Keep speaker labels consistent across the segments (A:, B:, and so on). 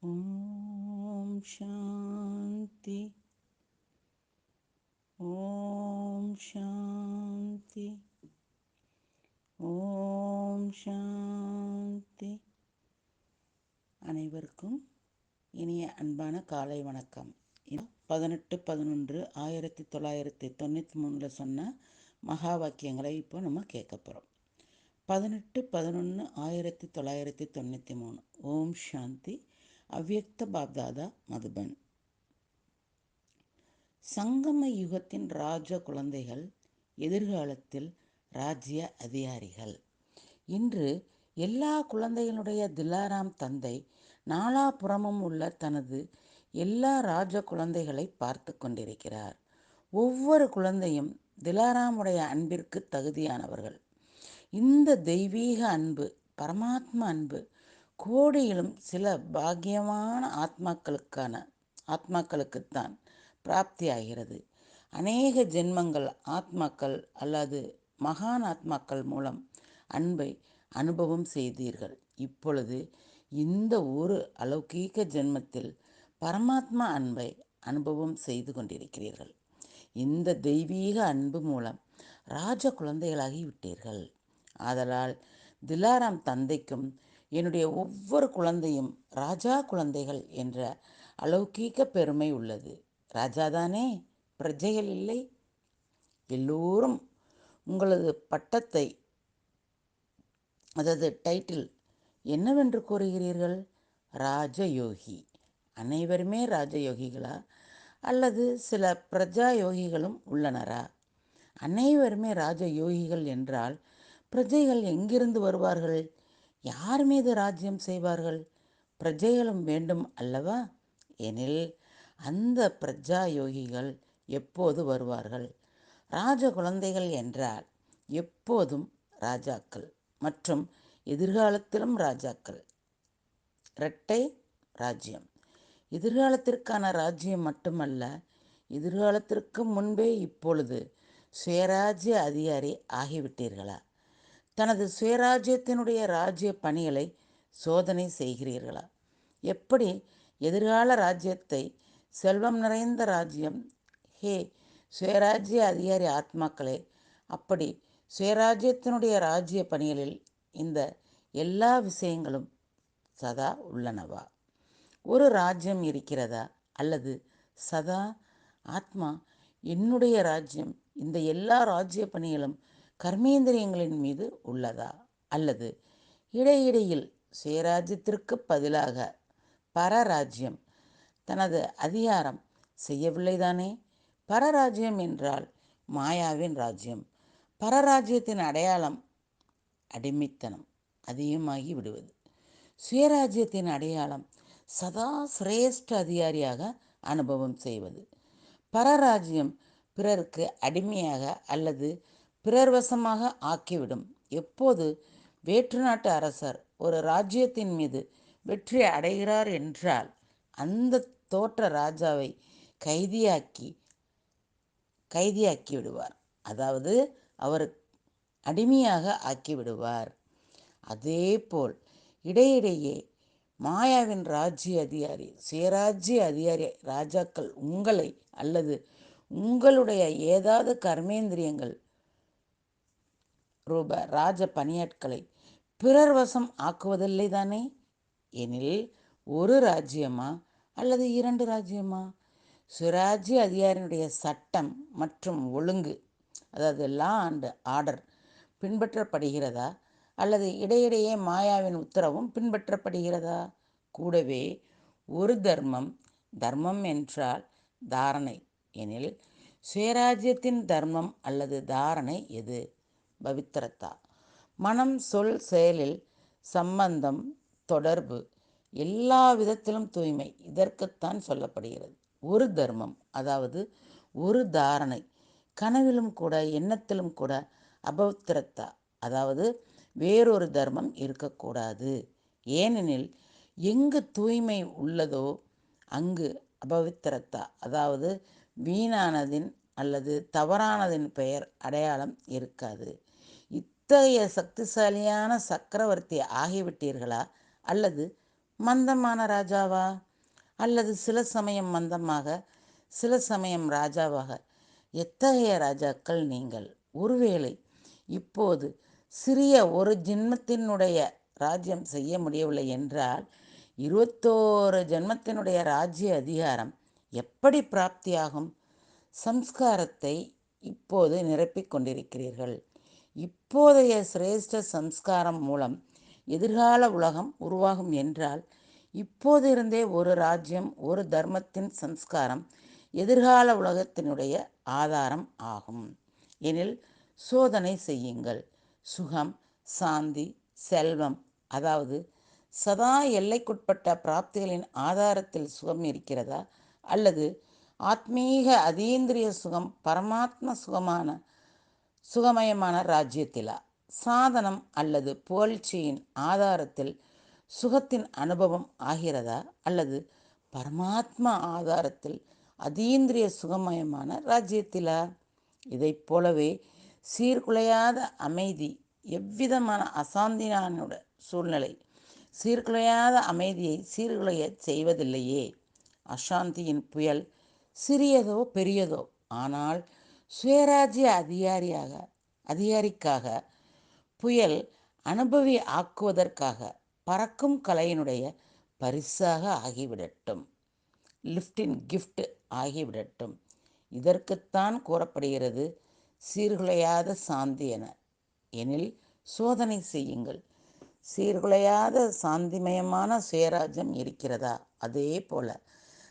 A: ஓம் சாந்தி ஓம் சாந்தி ஓம் சாந்தி அனைவருக்கும் இனிய அன்பான காலை வணக்கம். பதினெட்டு பதினொன்று ஆயிரத்தி தொள்ளாயிரத்தி தொண்ணூற்றி மூணில் சொன்ன மகா வாக்கியங்களை இப்போ நம்ம கேட்க போகிறோம் பதினெட்டு பதினொன்று ஆயிரத்தி தொள்ளாயிரத்தி தொண்ணூற்றி மூணு. ஓம் சாந்தி. அவ்யக்த பாப்தாதா மதுபன். சங்கம யுகத்தின் ராஜ குழந்தைகள் எதிர்காலத்தில் ராஜ்ய அதிகாரிகள். இன்று எல்லா குழந்தைகளுடைய திலாராம் தந்தை நாலாபுறமும் உள்ள தனது எல்லா ராஜ குழந்தைகளை பார்த்து கொண்டிருக்கிறார். ஒவ்வொரு குழந்தையும் திலாராமுடைய அன்பிற்கு தகுதியானவர்கள். இந்த தெய்வீக அன்பு பரமாத்மா அன்பு கோடியிலும் சில பாக்கியமான ஆத்மாக்களுக்கான ஆத்மாக்களுக்குத்தான் பிராப்தியாகிறது. அநேக ஜென்மங்கள் ஆத்மாக்கள் அல்லது மகான் ஆத்மாக்கள் மூலம் அன்பை அனுபவம் செய்தீர்கள். இப்பொழுது இந்த ஒரு அலௌகீக ஜென்மத்தில் பரமாத்மா அன்பை அனுபவம் செய்து கொண்டிருக்கிறீர்கள். இந்த தெய்வீக அன்பு மூலம் ராஜ குழந்தைகளாகி விட்டீர்கள். ஆதலால் திலாராம் தந்தைக்கும் என்னுடைய ஒவ்வொரு குழந்தையும் ராஜா குழந்தைகள் என்ற அலௌகீக பெருமை உள்ளது. ராஜாதானே? பிரஜைகள் இல்லை. எல்லோரும் உங்களது பட்டத்தை அதாவது டைட்டில் என்னவென்று கூறுகிறீர்கள்? ராஜயோகி. அனைவருமே ராஜயோகிகளா? அல்லது சில பிரஜா யோகிகளும் உள்ளனரா? அனைவருமே ராஜயோகிகள் என்றால் பிரஜைகள் எங்கிருந்து வருவார்கள்? யார் மீது ராஜ்யம் செய்வார்கள்? பிரஜைகளும் வேண்டும் அல்லவா? எனில் அந்த பிரஜா யோகிகள் எப்போது வருவார்கள்? ராஜ குழந்தைகள் என்றால் எப்போதும் ராஜாக்கள் மற்றும் எதிர்காலத்திலும் ராஜாக்கள். இரட்டை ராஜ்யம். எதிர்காலத்திற்கான ராஜ்யம் மட்டுமல்ல எதிர்காலத்திற்கு முன்பே இப்பொழுது சுயராஜ்ய அதிகாரி ஆகிவிட்டீர்களா? தனது சுயராஜ்யத்தினுடைய ராஜ்ய பணிகளை சோதனை செய்கிறீர்களா? எப்படி எதிர்கால ராஜ்யத்தை செல்வம் நிறைந்த ராஜ்யம்? ஹே சுயராஜ்ய அதிகாரி ஆத்மாக்களே அப்படி சுயராஜ்யத்தினுடைய ராஜ்ய பணிகளில் இந்த எல்லா விஷயங்களும் சதா உள்ளனவா? ஒரு ராஜ்யம் இருக்கிறதா? அல்லது சதா ஆத்மா என்னுடைய ராஜ்யம்? இந்த எல்லா ராஜ்ய பணிகளும் கர்மேந்திரியங்களின் மீது உள்ளதா? அல்லது இடையிடையில் சுயராஜ்யத்திற்கு பதிலாக பரராஜ்யம் தனது அதிகாரம் செய்யவில்லைதானே? பரராஜ்யம் என்றால் மாயாவின் ராஜ்யம். பரராஜ்யத்தின் அடையாளம் அடிமைத்தனம். அதிகமாகி விடுவது. சுயராஜ்யத்தின் அடையாளம் சதா சிரேஷ்ட அதிகாரியாக அனுபவம் செய்வது. பரராஜ்யம் பிறருக்கு அடிமையாக அல்லது பிறர் வசமாக ஆக்கிவிடும். எப்போது வேற்று நாட்டு அரசர் ஒரு ராஜ்யத்தின் மீது வெற்றி அடைகிறார் என்றால் அந்த தோற்ற ராஜாவை கைதியாக்கி கைதியாக்கி விடுவார். அதாவது அவர் அடிமையாக ஆக்கிவிடுவார் அதேபோல் இடையிடையே மாயாவின் ராஜ்ய அதிகாரி சுயராஜ்ய அதிகாரி ராஜாக்கள் உங்களை அல்லது உங்களுடைய ஏதாவது கர்மேந்திரியங்கள் ரூப ராஜ பணியாட்களை பிறர் வசம் ஆக்குவதில்லை தானே? எனில் ஒரு ராஜ்யமா அல்லது இரண்டு ராஜ்யமா? சுராஜ்ய அதிகாரியினுடைய சட்டம் மற்றும் ஒழுங்கு அதாவது லா அண்ட் ஆர்டர் பின்பற்றப்படுகிறதா? அல்லது இடையிடையே மாயாவின் உத்தரவும் பின்பற்றப்படுகிறதா? கூடவே ஒரு தர்மம் தர்மம் என்றால் தாரணை எனில் சுயராஜ்யத்தின் தர்மம் அல்லது தாரணை எது? பவித்திரத்தா. மனம் சொல் செயலில் சம்பந்தம் தொடர்பு எல்லா விதத்திலும் தூய்மை. இதற்குத்தான் சொல்லப்படுகிறது. ஒரு தர்மம் அதாவது ஒரு தாரணை. கனவிலும் கூட எண்ணத்திலும் கூட அபவித்திரத்தா. அதாவது வேறொரு தர்மம் இருக்கக்கூடாது. ஏனெனில் எங்கு தூய்மை உள்ளதோ அங்கு அபவித்திரத்தா. அதாவது வீணானதின் அல்லது தவறானதின் பெயர் அடையாளம் இருக்காது. இத்தகைய சக்திசாலியான சக்கரவர்த்தி ஆகிவிட்டீர்களா? அல்லது மந்தமான ராஜாவா? அல்லது சில சமயம் மந்தமாக சில சமயம் ராஜாவாக? எத்தகைய ராஜாக்கள் நீங்கள்? ஒருவேளை இப்போது சிறிய ஒரு ஜென்மத்தினுடைய ராஜ்யம் செய்ய முடியவில்லை என்றால் இருபத்தோரு ஜென்மத்தினுடைய ராஜ்ய அதிகாரம் எப்படி பிராப்தியாகும்? சம்ஸ்காரத்தை இப்போது நிரப்பிக் கொண்டிருக்கிறீர்கள். இப்போதைய சிரேஷ்ட சம்ஸ்காரம் மூலம் எதிர்கால உலகம் உருவாகும் என்றால் இப்போதிருந்தே ஒரு ராஜ்யம் ஒரு தர்மத்தின் சம்ஸ்காரம் எதிர்கால உலகத்தினுடைய ஆதாரம் ஆகும். எனில் சோதனை செய்யுங்கள். சுகம் சாந்தி செல்வம் அதாவது சதா எல்லைக்குட்பட்ட பிராப்திகளின் ஆதாரத்தில் சுகம் இருக்கிறதா அல்லது ஆத்மீக அதீந்திரிய சுகம் பரமாத்ம சுகமான சுகமயமான ராஜ்யத்திலா? சாதனம் அல்லது புகழ்ச்சியின் ஆதாரத்தில் சுகத்தின் அனுபவம் ஆகிறதா? அல்லது பரமாத்மா ஆதாரத்தில் அதீந்திரிய சுகமயமான ராஜ்யத்திலா? இதைப் போலவே சீர்குலையாத அமைதி எவ்விதமான அசாந்தினானோட சூழ்நிலை சீர்குலையாத அமைதியை சீர்குலைய செய்வதில்லையே. அசாந்தியின் புயல் சிறியதோ பெரியதோ ஆனால் சுயராஜ்ய அதிகாரியாக அதிகாரிக்காக புயல் அனுபவி ஆக்குவதற்காக பறக்கும் கலையினுடைய பரிசாக ஆகிவிடட்டும். லிஃப்டின் கிஃப்ட் ஆகிவிடட்டும். இதற்குத்தான் கூறப்படுகிறது சீர்குலையாத சாந்தி என. எனில் சோதனை செய்யுங்கள். சீர்குலையாத சாந்திமயமான சுயராஜ்யம் இருக்கிறதா? அதே போல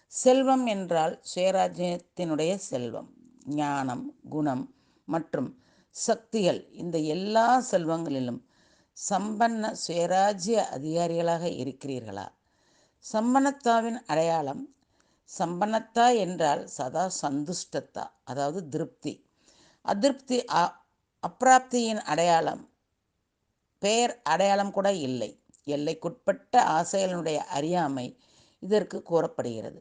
A: செல்வம் என்றால் சுயராஜ்யத்தினுடைய செல்வம். ஞானம் குணம் மற்றும் சக்திகள் இந்த எல்லா செல்வங்களிலும் சம்பன்ன சுயராஜ்ய அதிகாரிகளாக இருக்கிறீர்களா? சம்பனத்தாவின் அடையாளம் சம்பனத்தா என்றால் சதா சந்துஷ்டத்தா அதாவது திருப்தி. அதிருப்தி அப்பிராப்தியின் அடையாளம் பெயர் அடையாளம் கூட இல்லை. எல்லைக்குட்பட்ட ஆசைகளினுடைய அறியாமை இதற்கு கூறப்படுகிறது.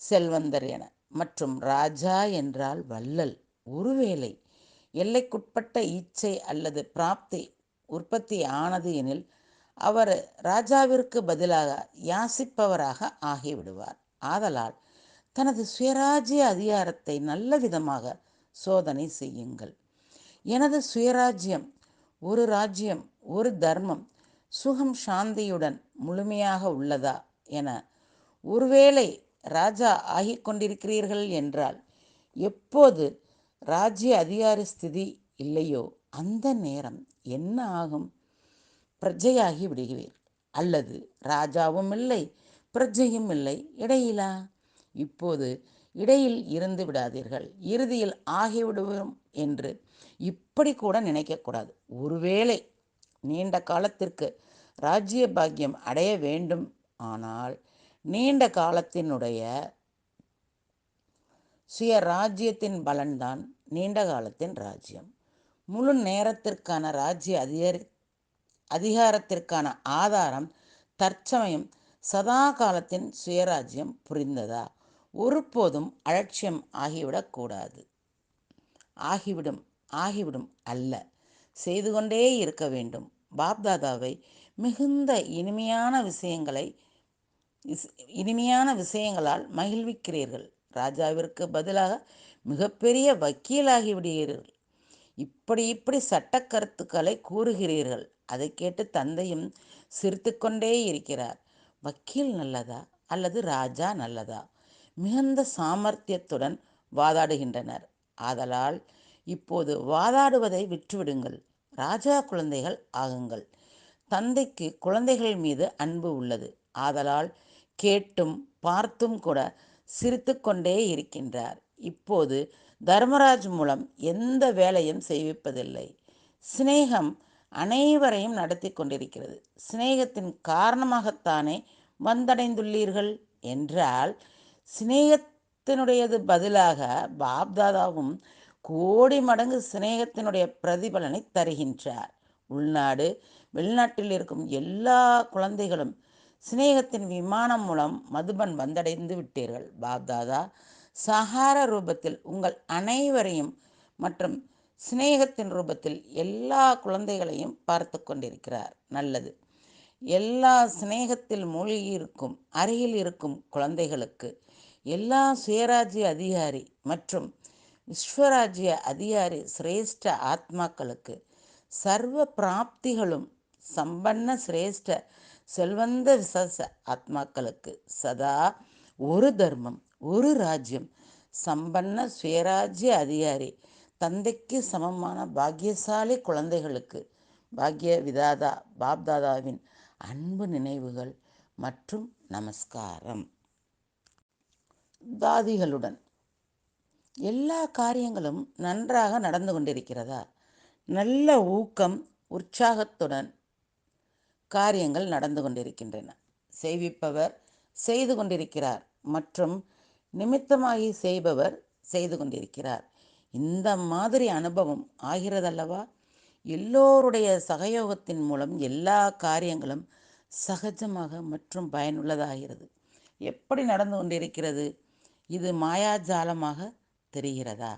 A: செல்வந்தர் என. மற்றும் ராஜா என்றால் வள்ளல். ஒருவேளை எல்லைக்குட்பட்ட இச்சை அல்லது பிராப்தி உற்பத்தி ஆனது எனில் அவர் ராஜாவிற்கு பதிலாக யாசிப்பவராக ஆகிவிடுவார். ஆதலால் தனது சுயராஜ்ய அதிகாரத்தை நல்ல விதமாக சோதனை செய்யுங்கள். எனது சுயராஜ்யம் ஒரு ராஜ்யம் ஒரு தர்மம் சுகம் சாந்தியுடன் முழுமையாக உள்ளதா? என ஒருவேளை ராஜா ஆகிக் கொண்டிருக்கிறீர்கள் என்றால் எப்போது? ராஜ்ய அதிகார ஸ்திதி இல்லையோ? அந்த நேரம் என்ன ஆகும்? பிரஜையாகி விடுகிறீர். அல்லது ராஜாவும் இல்லை பிரஜையும் இல்லை இடையிலா? இப்போது இடையில் இருந்து விடாதீர்கள். இறுதியில் ஆகிவிடுவோம் என்று இப்படி கூட நினைக்கக்கூடாது ஒருவேளை நீண்ட காலத்திற்கு ராஜ்ய பாக்கியம் அடைய வேண்டும் ஆனால் நீண்ட காலத்தினுடைய சுய ராஜ்யத்தின் பலன்தான் நீண்ட காலத்தின் ராஜ்யம். முழு நேரத்திற்கான ராஜ்ய அதிகாரி அதிகாரத்திற்கான ஆதாரம் தற்சமயம் சதா காலத்தின் சுயராஜ்யம் புரிந்ததா? ஒருபோதும் அலட்சியம் ஆகிவிடக்கூடாது ஆகிவிடும் ஆகிவிடும் அல்ல. செய்து கொண்டே இருக்க வேண்டும். பாப்தாதாவை மிகுந்த இனிமையான விஷயங்களை இனிமையான விஷயங்களால் மகிழ்விக்கிறீர்கள். ராஜாவிற்கு பதிலாக மிகப்பெரிய வக்கீலாகி விடுகிறீர்கள். இப்படி இப்படி சட்ட கருத்துக்களை கூறுகிறீர்கள். அதை கேட்டு தந்தையும் சிரித்து கொண்டே இருக்கிறார். வக்கீல் நல்லதா? அல்லது ராஜா நல்லதா? மிகுந்த சாமர்த்தியத்துடன் வாதாடுகின்றனர். ஆதலால் இப்போது வாதாடுவதை விற்றுவிடுங்கள் ராஜா குழந்தைகள் ஆகுங்கள். தந்தைக்கு குழந்தைகள் மீது அன்பு உள்ளது. ஆதலால் கேட்டும் பார்த்தும் கூட சிரித்து கொண்டே இருக்கின்றார். இப்போது தர்மராஜ் மூலம் எந்த வேலையும் செய்விப்பதில்லை. சிநேகம் அனைவரையும் நடத்தி கொண்டிருக்கிறது. சிநேகத்தின் காரணமாகத்தானே வந்தடைந்துள்ளீர்கள்? என்றால் சிநேகத்தினுடையது பதிலாக பாப்தாதாவும் கோடி மடங்கு சிநேகத்தினுடைய பிரதிபலனை தருகின்றார். உள்நாடு வெளிநாட்டில் இருக்கும் எல்லா குழந்தைகளும் சிநேகத்தின் விமானம் மூலம் மதுபன் வந்தடைந்து விட்டீர்கள் பாப்தாதா. சஹார ரூபத்தில் உங்கள் அனைவரையும் மற்றும் சிநேகத்தின் ரூபத்தில் எல்லா குழந்தைகளையும் பார்த்து கொண்டிருக்கிறார். நல்லது. எல்லா சிநேகத்தில் மூழ்கியிருக்கும் அருகில் இருக்கும் குழந்தைகளுக்கு எல்லா சுயராஜ்ய அதிகாரி மற்றும் விஸ்வராஜ்ய அதிகாரி சிரேஷ்ட ஆத்மாக்களுக்கு சர்வ பிராப்திகளும் சம்பன்ன சிரேஷ்ட செல்வந்த விசேஷ ஆத்மாக்களுக்கு சதா ஒரு தர்மம் ஒரு ராஜ்யம். சம்பன்ன சுயராஜ்ய அதிகாரி தந்தைக்கு சமமான பாக்கியசாலி குழந்தைகளுக்கு பாக்ய விதாதா பாப்தாதாவின் அன்பு நினைவுகள் மற்றும் நமஸ்காரம். தாதிகளுடன் எல்லா காரியங்களும் நன்றாக நடந்து கொண்டிருக்கிறதா? நல்ல ஊக்கம் உற்சாகத்துடன் காரியங்கள் நடந்து கொண்டிருக்கின்றன. செய்விப்பவர் செய்து கொண்டிருக்கிறார் மற்றும் நிமித்தமாகி செய்பவர் செய்து கொண்டிருக்கிறார். இந்த மாதிரி அனுபவம் ஆகிறதல்லவா? எல்லோருடைய சகயோகத்தின் மூலம் எல்லா காரியங்களும் சகஜமாக மற்றும் பயனுள்ளதாகிறது. எப்படி நடந்து கொண்டிருக்கிறது? இது மாயாஜாலமாக தெரிகிறதா?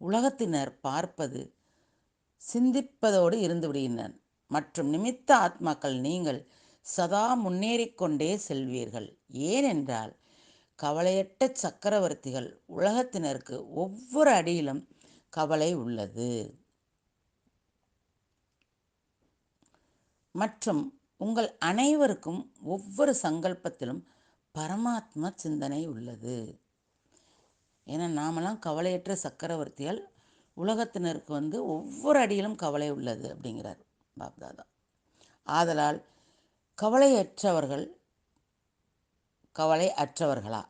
A: உலகத்தினர் பார்ப்பது சிந்திப்பதோடு இருந்து விடுகின்றனர். மற்றும் நிமித்த ஆத்மாக்கள் நீங்கள் சதா முன்னேறிக்கொண்டே செல்வீர்கள். ஏனென்றால் கவலையற்ற சக்கரவர்த்திகள் உலகத்தினருக்கு ஒவ்வொரு அடியிலும் கவலை உள்ளது. மற்றும் உங்கள் அனைவருக்கும் ஒவ்வொரு சங்கல்பத்திலும் பரமாத்மா சிந்தனை உள்ளது. ஏன்னா நாமெல்லாம் கவலையற்ற சக்கரவர்த்திகள். உலகத்தினருக்கு வந்து ஒவ்வொரு அடியிலும் கவலை உள்ளது அப்படிங்கிறார். பாப்தாதா. ஆதலால் கவலையற்றவர்கள் கவலை அற்றவர்களா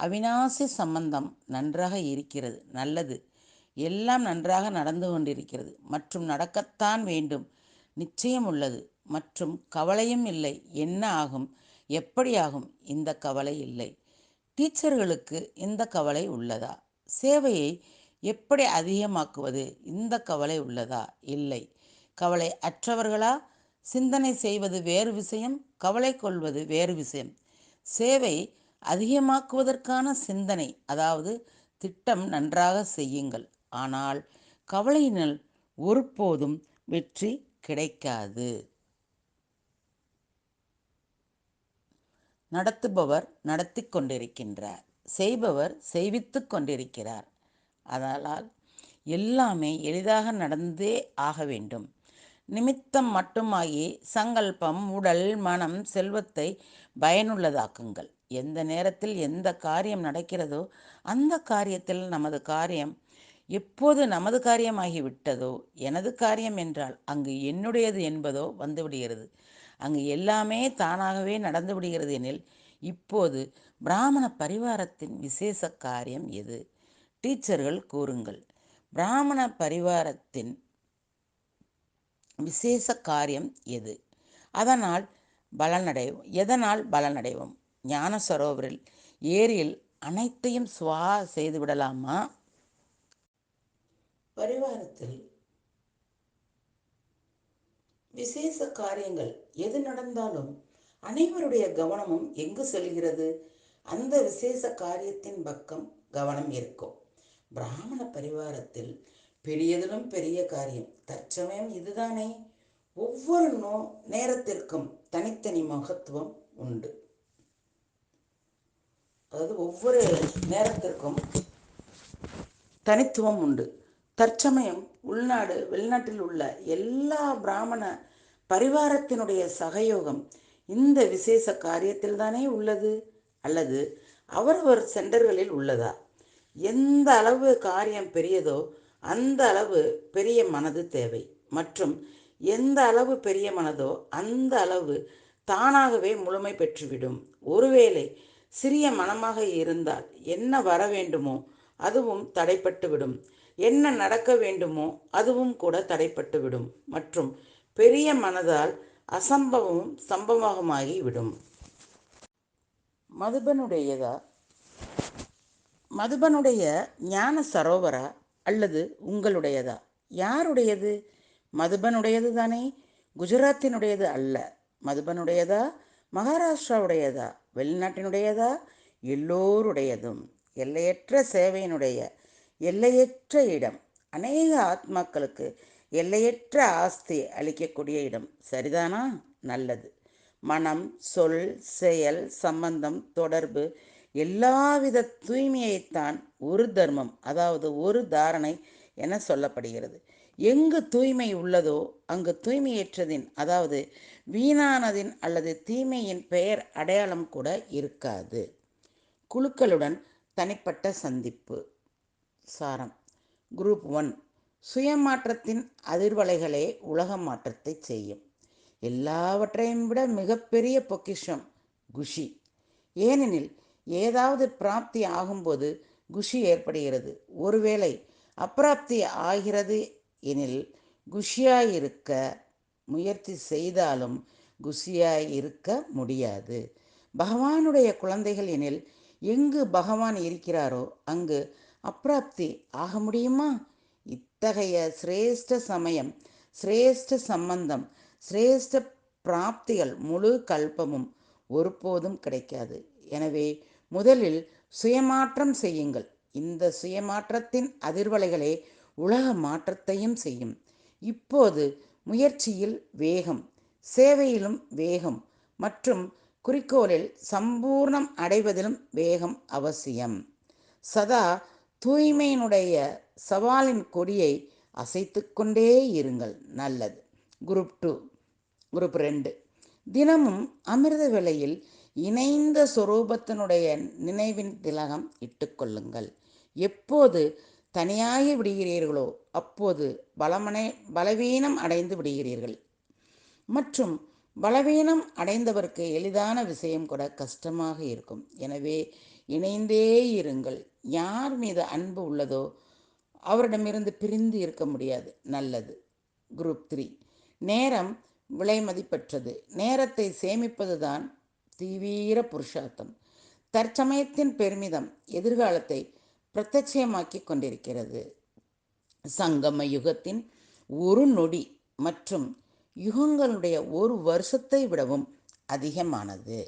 A: அவினாசி சம்பந்தம் நன்றாக இருக்கிறது நல்லது. எல்லாம் நன்றாக நடந்து கொண்டிருக்கிறது. மற்றும் நடக்கத்தான் வேண்டும். நிச்சயம் உள்ளது மற்றும் கவலையும் இல்லை. என்ன ஆகும்? எப்படி ஆகும்? இந்த கவலை இல்லை. டீச்சர்களுக்கு இந்த கவலை உள்ளதா? சேவையை எப்படி அதிகமாக்குவது? இந்த கவலை உள்ளதா? இல்லை. கவலை அற்றவர்களா? சிந்தனை செய்வது வேறு விஷயம் கவலை கொள்வது வேறு விஷயம். சேவை அதிகமாக்குவதற்கான சிந்தனை அதாவது திட்டம் நன்றாக செய்யுங்கள். ஆனால் கவலையினால் ஒருபோதும் வெற்றி கிடைக்காது. நடத்துபவர் நடத்தி கொண்டிருக்கின்றார். செய்பவர் செய்வித்து கொண்டிருக்கிறார். அதனால் எல்லாமே எளிதாக நடந்தே ஆக வேண்டும். நிமித்தம் மட்டுமாகி சங்கல்பம் உடல் மனம் செல்வத்தை பயனுள்ளதாக்குங்கள். எந்த நேரத்தில் எந்த காரியம் நடக்கிறதோ அந்த காரியத்தில் நமது காரியம் எப்போது நமது காரியமாகி விட்டதோ எனது காரியம் என்றால் அங்கு என்னுடையது என்பதோ வந்துவிடுகிறது. அங்கு எல்லாமே தானாகவே நடந்து விடுகிறது எனில் இப்போது பிராமண பரிவாரத்தின் விசேஷ காரியம் எது? டீச்சர்கள் கூறுங்கள். பிராமண பரிவாரத்தின் விசேஷ காரியம் எது? அதனால் பலனடைவோம். எதனால் பலனடைவோம்? ஞான சரோவரில் ஏரியில் அனைத்தையும் சுவா செய்து விடலாமா? பரிவாரத்தில் விசேஷ காரியங்கள் எது நடந்தாலும் அனைவருடைய கவனமும் எங்கு செல்கிறது? அந்த விசேஷ காரியத்தின் பக்கம் கவனம் இருக்கும். பிராமண பரிவாரத்தில் பெரியதிலும் பெரிய காரியம். தற்சமயம் இதுதானே. ஒவ்வொரு நோ நேரத்திற்கும் தனித்தனி மகத்துவம் உண்டு. அதாவது ஒவ்வொரு நேரத்திற்கும் தனித்துவம் உண்டு. தற்சமயம் உள்நாடு வெளிநாட்டில் உள்ள எல்லா பிராமண பரிவாரத்தினுடைய சகயோகம் இந்த விசேஷ காரியத்தில் தானே உள்ளது? அல்லது அவரவர் சென்டர்களில் உள்ளதா? எந்த அளவு காரியம் பெரியதோ அந்த அளவு பெரிய மனது தேவை. மற்றும் எந்த அளவு பெரிய மனதோ அந்த அளவு தானாகவே முழுமை பெற்றுவிடும். ஒருவேளை சிறிய மனமாக இருந்தால் என்ன வர வேண்டுமோ அதுவும் தடைப்பட்டுவிடும். என்ன நடக்க வேண்டுமோ அதுவும் கூட தடைப்பட்டுவிடும். மற்றும் பெரிய மனதால் அசம்பவமும் சம்பவமாகி விடும் மதுபனுடையதா? மதுபனுடைய ஞான சரோவரா அல்லது உங்களுடையதா? யாருடையது? மதுபனுடையது தானே. குஜராத்தினுடையது அல்ல. மதுபனுடையதா? மகாராஷ்டிராவுடையதா? வெளிநாட்டினுடையதா? எல்லோருடையதும். எல்லையற்ற சேவையினுடைய எல்லையற்ற இடம். அநேக ஆத்மாக்களுக்கு எல்லையற்ற ஆஸ்தி அளிக்கக்கூடிய இடம். சரிதானா? நல்லது. மனம் சொல் செயல் சம்பந்தம் தொடர்பு எல்லாவித தூய்மையைத்தான் ஒரு தர்மம் அதாவது ஒரு தாரணை என சொல்லப்படுகிறது. எங்கு தூய்மை உள்ளதோ அங்கு தூய்மையற்றதின் அதாவது வீணானதின் அல்லது தீமையின் பெயர் அடையாளம் கூட இருக்காது. குழுக்களுடன் தனிப்பட்ட சந்திப்பு. சாரம். Group one. சுயமாற்றத்தின் அதிர்வலைகளே உலக மாற்றத்தை செய்யும். எல்லாவற்றையும் விட மிகப்பெரிய பொக்கிஷம் குஷி. ஏனெனில் ஏதாவது பிராப்தி ஆகும்போது குஷி ஏற்படுகிறது. ஒருவேளை அப்பிராப்தி ஆகிறது எனில் குஷியாக இருக்க முயற்சி செய்தாலும் குஷியாக இருக்க முடியாது. பகவானுடைய குழந்தைகள் எனில் எங்கு பகவான் இருக்கிறாரோ அங்கு அப்பிராப்தி ஆக முடியுமா? இத்தகைய சிரேஷ்ட சமயம் சிரேஷ்ட சம்பந்தம் சிரேஷ்ட பிராப்திகள் முழு கல்பமும் ஒருபோதும் கிடைக்காது. எனவே முதலில் சுயமாற்றம் செய்யுங்கள். இந்த சுயமாற்றத்தின் அதிர்வலைகளே உலக மாற்றத்தையும் செய்யும். இப்போது முயற்சியில் வேகம் சேவையிலும் வேகம் மற்றும் குறிக்கோளில் சம்பூர்ணம் அடைவதிலும் வேகம் அவசியம். சதா தூய்மையினுடைய சவாலின் கொடியை அசைத்து கொண்டே இருங்கள். நல்லது. குரூப் டூ குரூப் ரெண்டு. தினமும் அமிர்த வேளையில் இணைந்த சொரூபத்தினுடைய நினைவின் திலகம் இட்டுக்கொள்ளுங்கள். எப்போது தனியாகி விடுகிறீர்களோ அப்போது பலமனை பலவீனம் அடைந்து விடுகிறீர்கள். மற்றும் பலவீனம் அடைந்தவருக்கு எளிதான விஷயம் கூட கஷ்டமாக இருக்கும். எனவே இணைந்தே இருங்கள். யார் மீது அன்பு உள்ளதோ அவரிடமிருந்து பிரிந்து இருக்க முடியாது. நல்லது. Group three. நேரம் விலை மதிப்பற்றது. நேரத்தை சேமிப்பதுதான் தீவிர புருஷார்த்தம். தற்சமயத்தின் பெருமிதம் எதிர்காலத்தை பிரத்யட்சயமாக்கி கொண்டிருக்கிறது. சங்கம யுகத்தின் ஒரு நொடி மற்றும் யுகங்களுடைய ஒரு வருஷத்தை விடவும் அதிகமானது.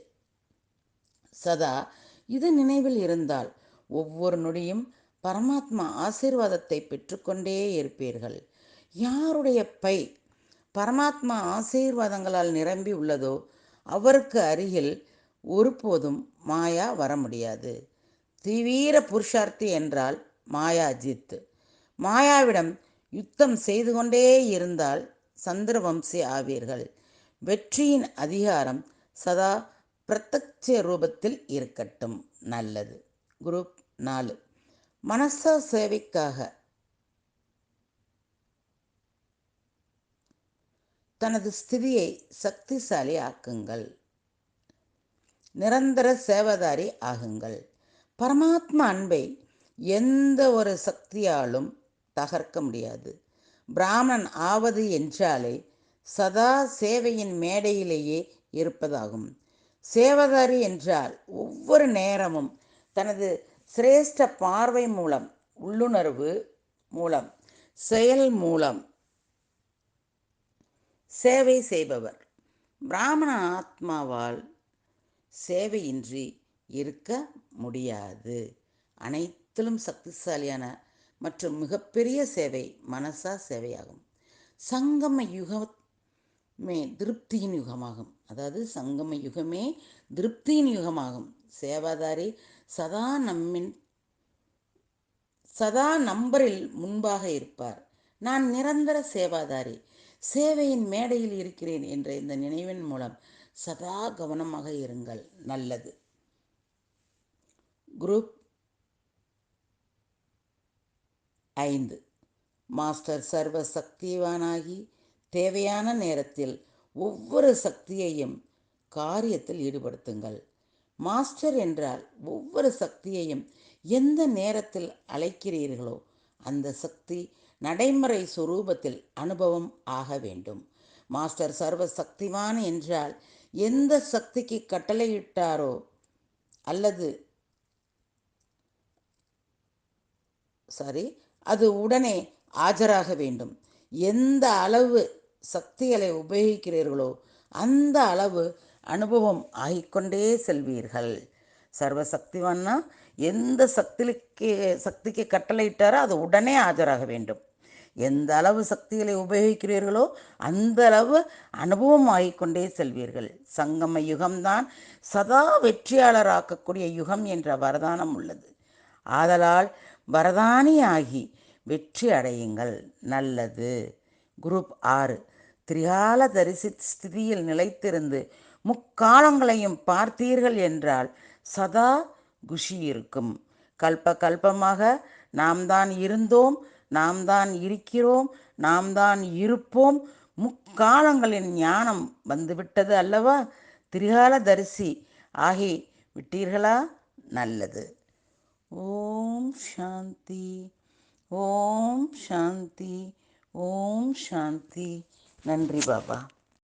A: சதா இது நினைவில் இருந்தால் ஒவ்வொரு நொடியும் பரமாத்மா ஆசீர்வாதத்தை பெற்றுக்கொண்டே இருப்பீர்கள். யாருடைய பை பரமாத்மா ஆசீர்வாதங்களால் நிரம்பி உள்ளதோ அவருக்கு அருகில் ஒருபோதும் மாயா வர முடியாது. தீவிர புருஷார்த்தி என்றால் மாயா மாயாஜித். மாயாவிடம் யுத்தம் செய்து கொண்டே இருந்தால் சந்திரவம்சி ஆவீர்கள். வெற்றியின் அதிகாரம் சதா பிரத்யட்ச ரூபத்தில் இருக்கட்டும். நல்லது. குரூப் நாலு. மனசா சேவைக்காக தனது ஸ்திதியை சக்திசாலி ஆக்குங்கள் நிரந்தர சேவதாரி ஆகுங்கள். பரமாத்மா அன்பை எந்த ஒரு சக்தியாலும் தகர்க்க முடியாது. பிராமணன் ஆவது என்றாலே சதா சேவையின் மேடையிலேயே இருப்பதாகும். சேவதாரி என்றால் ஒவ்வொரு நேரமும் தனது சிரேஷ்ட பார்வை மூலம் உள்ளுணர்வு மூலம் செயல் மூலம் சேவை செய்பவர். பிராமண ஆத்மாவால் சேவையின்றி இருக்க முடியாது. அனைத்திலும் சக்திசாலியான மற்றும் மிகப்பெரிய சேவை மனசா சேவையாகும். சங்கம யுகமே திருப்தியின் யுகமாகும். அதாவது சங்கம யுகமே திருப்தியின் யுகமாகும். சேவாதாரி சதா நம்மின் சதா நம்பரில் முன்பாக இருப்பார். நான் நிரந்தர சேவாதாரி. சேவையின் மேடையில் இருக்கிறேன் என்ற இந்த நினைவின் மூலம் சதா கவனமாக இருங்கள். நல்லது. குரூப் ஐந்து. மாஸ்டர் சர்வ சக்திவானாகி தேவையான நேரத்தில் ஒவ்வொரு சக்தியையும் காரியத்தில் ஈடுபடுத்துங்கள். மாஸ்டர் என்றால் ஒவ்வொரு சக்தியையும் எந்த நேரத்தில் அழைக்கிறீர்களோ அந்த சக்தி நடைமுறை சுரூபத்தில் அனுபவம் ஆக வேண்டும். மாஸ்டர் சர்வ சக்திவான் என்றால் எந்த சக்திக்கு கட்டளையிட்டாரோ அல்லது சாரி அது உடனே ஆஜராக வேண்டும். எந்த அளவு சக்திகளை உபயோகிக்கிறீர்களோ அந்த அளவு அனுபவம் ஆகிக்கொண்டே செல்வீர்கள். சர்வசக்திவான்னா எந்த சக்திக்கு சக்திக்கு கட்டளையிட்டாரோ அது உடனே ஆஜராக வேண்டும். எந்த அளவு சக்திகளை உபயோகிக்கிறீர்களோ அந்த அளவு அனுபவம் ஆகிக்கொண்டே செல்வீர்கள். சங்கம யுகம்தான் சதா வெற்றியாளராக்கக்கூடிய யுகம் என்ற வரதானம் உள்ளது. ஆதலால் வரதானியாகி வெற்றி அடையுங்கள். நல்லது. குரூப் ஆறு. திரிகால தரிசி ஸ்திதியில் நிலைத்திருந்து முக்காலங்களையும் பார்த்தீர்கள் என்றால் சதா குஷி இருக்கும். கல்ப கல்பமாக நாம் தான் இருந்தோம் நாம் தான் இருக்கிறோம் நாம் தான் இருப்போம். முக்காலங்களின் ஞானம் வந்துவிட்டது அல்லவா? திரிகால தரிசி. ஆகி விட்டீர்களா? நல்லது. ஓம் சாந்தி. ஓம் சாந்தி. ஓம் சாந்தி. நன்றி பாபா.